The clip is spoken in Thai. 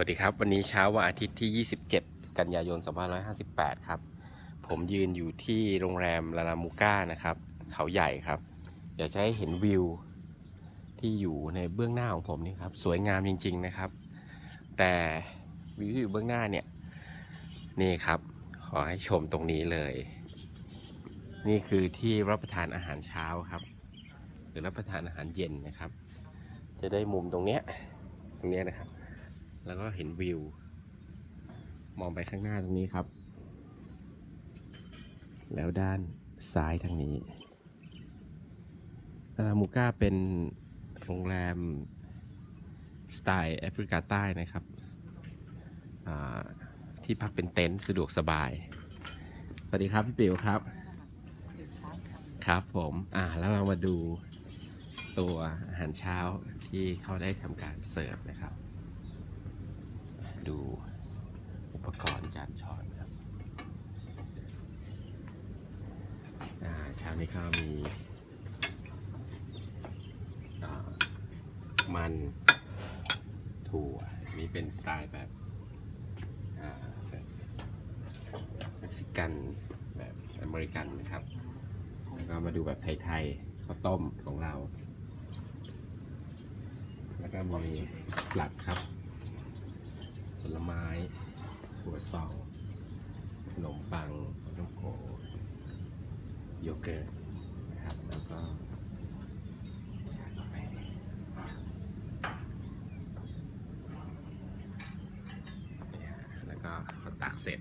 สวัสดีครับ วันนี้เช้าวันอาทิตย์ที่ 27 กันยายน 2558 ครับ ผมยืนอยู่ที่โรงแรมลานามูก้านะครับ เขาใหญ่ครับเดี๋ยวจะให้เห็นวิว ที่อยู่ในเบื้องหน้าของผมนี่ครับ สวยงามจริง ๆนะครับ แต่วิวที่อยู่เบื้องหน้าเนี่ย นี่ครับ ขอให้ชมตรงนี้เลย นี่คือที่รับประทานอาหารเช้าครับ หรือรับประทานอาหารเย็นนะครับ จะได้มุมตรงเนี้ยตรงเนี้ยนะครับ แล้วก็เห็นวิว มองไปข้างหน้าตรงนี้ครับ แล้วด้านซ้ายทางนี้ลามูก้าเป็นโรงแรมสไตล์แอฟริกาใต้นะครับ ที่พักเป็นเต็นท์สะดวกสบาย สวัสดีครับ พี่ปิ๋วครับ ครับผม อ่าแล้วเรามาดูตัวอาหารเช้าที่เขาได้ทำการเสิร์ฟนะครับ ดูอุปกรณ์จานช้อนครับอ่าเช้านี้ก็มีมันถั่วนี่เป็นสไตล์แบบอเม็กซิกันแบบอเมริกันนะครับแล้วก็มาดูแบบไทยๆข้าวต้มของเรา แล้วก็มีสลัดครับ ผลไม้หัวซองขนมปังน้ำโขโยเกิร์ตนะครับแล้วก็ชากาแฟแล้วก็ตักเสร็จ